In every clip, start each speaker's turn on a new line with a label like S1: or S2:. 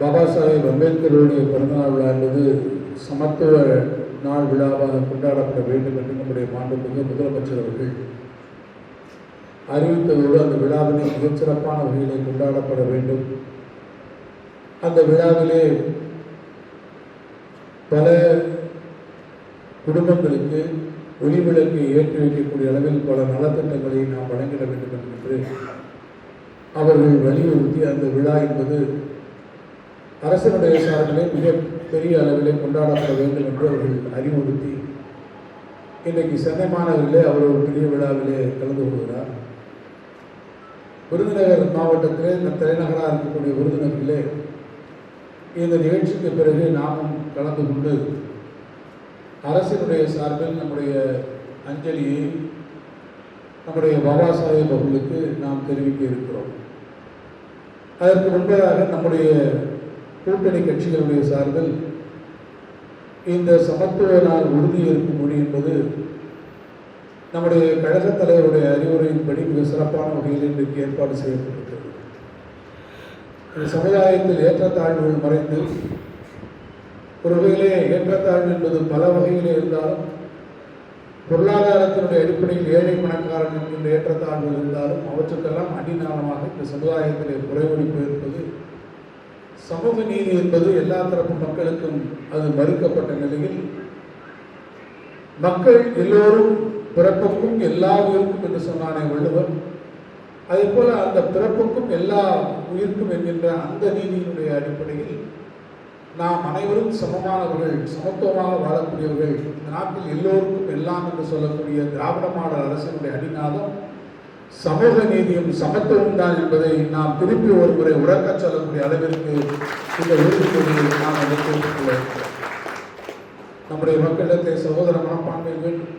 S1: பாபா சாஹேப் அம்பேத்கருடைய பிறந்தநாள் விழா என்பது சமத்துவ நாள் விழாவாக கொண்டாடப்பட வேண்டும் என்று நம்முடைய மாண்புமிகு முதலமைச்சர் அவர்கள் அறிவித்ததோடு அந்த விழாவினை மிகச்சிறப்பான வகையிலே கொண்டாடப்பட வேண்டும். அந்த விழாவிலே பல குடும்பங்களுக்கு ஒளிவிளக்கை ஏற்றி வைக்கக்கூடிய அளவில் பல நலத்திட்டங்களை நாம் வழங்கிட வேண்டும் என்று அவர்கள் வலியுறுத்தி அந்த விழா என்பது அரசனுடைய சார்பிலே மிக பெரிய அளவிலே கொண்டாடப்பட வேண்டும் என்று அவர்கள் அறிவுறுத்தி இன்றைக்கு சென்னை மாநகரிலே அவர் ஒரு பெரிய விழாவிலே கலந்து கொள்கிறார். விருதுநகர் மாவட்டத்திலே இந்த தலைநகராக இருக்கக்கூடிய விருதுநகரிலே இந்த நிகழ்ச்சிக்கு பிறகு நாமும் கலந்து கொண்டு அரசினுடைய சார்பில் நம்முடைய அஞ்சலியை நம்முடைய பாபா சாஹேப் அவர்களுக்கு நாம் தெரிவிக்க இருக்கிறோம். அதற்கு முன்பதாக நம்முடைய கூட்டணி கட்சிகளுடைய சார்பில் இந்த சமத்துவ நாள் உறுதியேற்பு மொழி என்பது நம்முடைய கழகத் தலைவருடைய அறிவுரையின்படி மிக சிறப்பான வகையில் இன்றைக்கு ஏற்பாடு செய்யப்பட்டிருக்கிறது. இந்த சமுதாயத்தில் ஏற்றத்தாழ்வுகள் மறைந்து ஒரு வகையிலே ஏற்றத்தாழ்வு என்பது பல வகையிலே இருந்தாலும் பொருளாதாரத்தினுடைய அடிப்படையில் ஏழை பணக்காரன் என்கின்ற ஏற்றத்தாழ்வு இருந்தாலும் அவற்றுக்கெல்லாம் அடிநாளமாக இந்த சமுதாயத்திலே குறைவடிப்பு இருப்பது சமூக நீதி என்பது எல்லா தரப்பு மக்களுக்கும் அது மறுக்கப்பட்ட நிலையில் மக்கள் எல்லோரும் பிறப்புக்கும் எல்லா உயிருக்கும் என்று சொன்னானே வள்ளுவர். அதே போல அந்த பிறப்புக்கும் எல்லா உயிருக்கும் என்கின்ற அந்த நீதியினுடைய அடிப்படையில் நாம் அனைவரும் சமமானவர்கள் சமத்துவமாக வாழக்கூடியவர்கள். இந்த நாட்டில் எல்லோருக்கும் எல்லாம் என்று சொல்லக்கூடிய திராவிட மாடல் அரசினுடைய அடிநாதம் சமூக நீதியும் சமத்துவம் தான் என்பதை நாம் திருப்பி ஒரு முறை உறக்கச் சொல்லக்கூடிய அளவிற்கு இந்த உறுதிமொழியை நாம் எடுத்துக்கொள்ள நம்முடைய மக்களிடத்தை சகோதர மனப்பான்மை வேண்டும்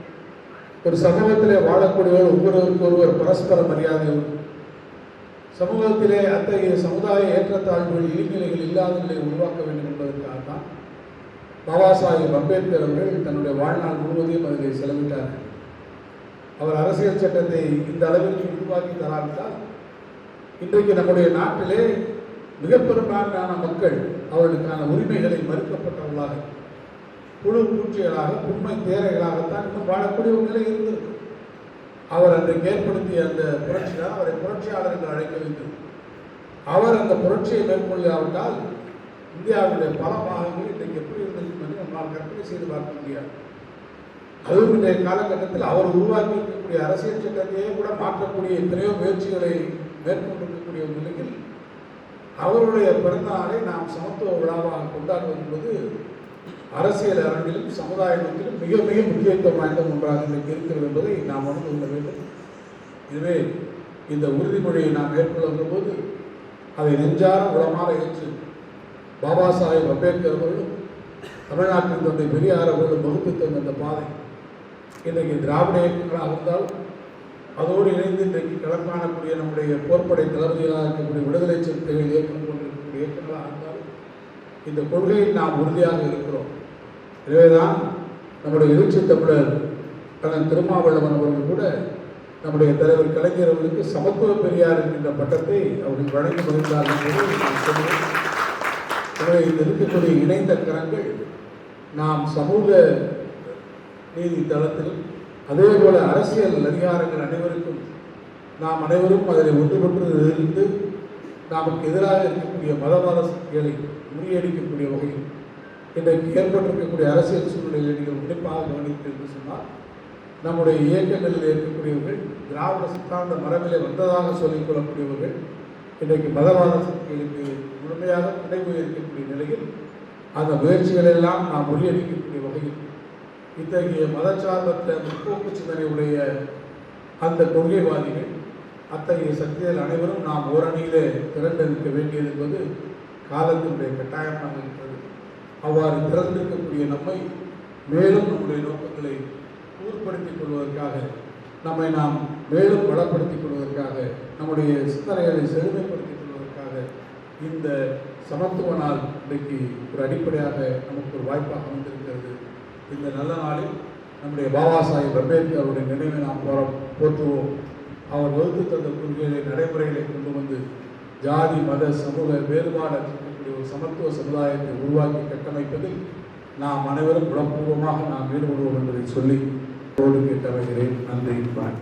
S1: ஒரு சமூகத்திலே வாழக்கூடியவர் ஒவ்வொருவருக்கு ஒருவர் பரஸ்பர மரியாதையும் சமூகத்திலே அத்தகைய சமுதாய ஏற்றத்தாழ்வுகள் இழிநிலைகள் இல்லாத நிலையை உருவாக்க வேண்டும் என்பதற்காக தான் பாபா சாஹிப் அம்பேத்கர் அவர்கள் தன்னுடைய வாழ்நாள் முழுவதையும் அதில் செலவிட்டார் அவர் அரசியல் சட்டத்தை இந்த அளவிற்கு உருவாக்கி தராவிட்டால் இன்றைக்கு நம்முடைய நாட்டிலே மிக மக்கள் அவர்களுக்கான உரிமைகளை மறுக்கப்பட்டவர்களாக புழு பூச்சிகளாக உண்மை தேரைகளாகத்தான் இன்னும் வாழக்கூடிய ஒரு நிலை இருந்திருக்கு. அவர் அன்றைக்கு ஏற்படுத்திய அந்த புரட்சியால் அவரை புரட்சியாளர் என்று அழைக்க வேண்டும். அவர் அந்த புரட்சியை மேற்கொள்ளாவிட்டால் இந்தியாவுடைய பல பாகங்கள் இன்றைக்கு எப்படி இருந்திருக்கும் என்று நம்மால் கற்பனை செய்து பார்க்க முடியாது. அதுவும் இன்றைய காலகட்டத்தில் அவர் உருவாக்கி இருக்கக்கூடிய அரசியல் சட்டத்தையே கூட மாற்றக்கூடிய எத்தனையோ முயற்சிகளை மேற்கொண்டிருக்கக்கூடிய நிலையில் அவருடைய பிறந்தநாளை நாம் சமத்துவ விழாவாக கொண்டாடுவது என்பது அரசியல் அரங்கிலும் சமுதாயத்திலும் மிக மிக முக்கியத்துவம் வாய்ந்த ஒன்றாக இன்றைக்கு இருக்கிறது என்பதை நாம் உணர்ந்து கொள்ள வேண்டும். எனவே இந்த உறுதிமொழியை நாம் மேற்கொள்ளும்போது அதை நெஞ்சார உளமாக ஏற்று பாபா சாஹேப் அம்பேத்கர் அவர்களும் தமிழ்நாட்டின் தந்தை பெரியார் அவர்களும் வகுத்து தந்த பாதை இன்றைக்கு திராவிட இயக்கங்களாக இருந்தால் அதோடு இணைந்து இன்றைக்கு களக்காணக்கூடிய நம்முடைய போர்ப்படை தளபதிகளாக இருக்கக்கூடிய விடுதலை சிறுத்தைகள் இயக்கம் கொண்டிருக்கக்கூடிய இயக்கங்களாக இருந்தால் இந்த கொள்கையில் நாம் உறுதியாக இருக்கிறோம். எனவேதான் நம்முடைய எழுச்சி தமிழர் கண்ணன் திருமாவளவன் அவர்கள் கூட நம்முடைய தலைவர் கலைஞர் அவர்களுக்கு சமத்துவ பெரியார் என்கின்ற பட்டத்தை அவர்கள் வழங்கி முடிந்தார் எனவே இந்த இருக்கக்கூடிய இணைந்த கரங்கள் நாம் சமூக நீதி அதே போல அரசியல் அதிகாரங்கள் அனைவருக்கும் நாம் அனைவரும் அதில் ஒன்றுபட்டு இருந்து நமக்கு எதிராக இருக்கக்கூடிய மதவாத சக்திகளை முறியடிக்கக்கூடிய வகையில் இன்றைக்கு ஏற்பட்டிருக்கக்கூடிய அரசியல் சூழ்நிலையை நீங்கள் உன்னிப்பாக கவனித்து என்று சொன்னால் நம்முடைய இயக்கங்களில் இருக்கக்கூடியவர்கள் திராவிட சித்தாந்த மரபிலே வந்ததாக சொல்லிக் கொள்ளக்கூடியவர்கள் இன்றைக்கு மதவாத சக்திகளுக்கு முழுமையாக துணை இருக்கக்கூடிய நிலையில் அந்த முயற்சிகளெல்லாம் நாம் முறியடிக்கக்கூடிய வகையில் இத்தகைய மதச்சார்பற்ற முற்போக்கு சிந்தனையுடைய அந்த கொள்கைவாதிகள் அத்தகைய சக்திகள் அனைவரும் நாம் ஓரணியிலே திரண்டிருக்க வேண்டியது என்பது காலத்தினுடைய கட்டாயமாக இருக்கிறது. அவ்வாறு திறந்திருக்கக்கூடிய நம்மை மேலும் நம்முடைய நோக்கங்களை ஊர்படுத்திக் கொள்வதற்காக நம்மை நாம் மேலும் பலப்படுத்திக் கொள்வதற்காக நம்முடைய சிந்தனைகளை செழுமைப்படுத்திக் கொள்வதற்காக இந்த சமத்துவ நாள் இன்றைக்கு ஒரு அடிப்படையாக நமக்கு ஒரு வாய்ப்பாக அமைந்திருக்கிறது. இந்த நல்ல நாளில் நம்முடைய பாபா சாஹிப் அம்பேத்கர் அவருடைய நினைவை நாம் போற போற்றுவோம். அவர் வகுத்து தந்த கொள்கைகளை நடைமுறைகளை கொண்டு வந்து ஜாதி மத சமூக வேறுபாடு ஒரு சமத்துவ சமுதாயத்தை உருவாக்கி கட்டமைப்பதில் நாம் அனைவரும் குணப்பூர்வமாக நாம் ஈடுபடுவோம் என்பதை சொல்லி கேட்டமைகிறேன். நன்றி பாய்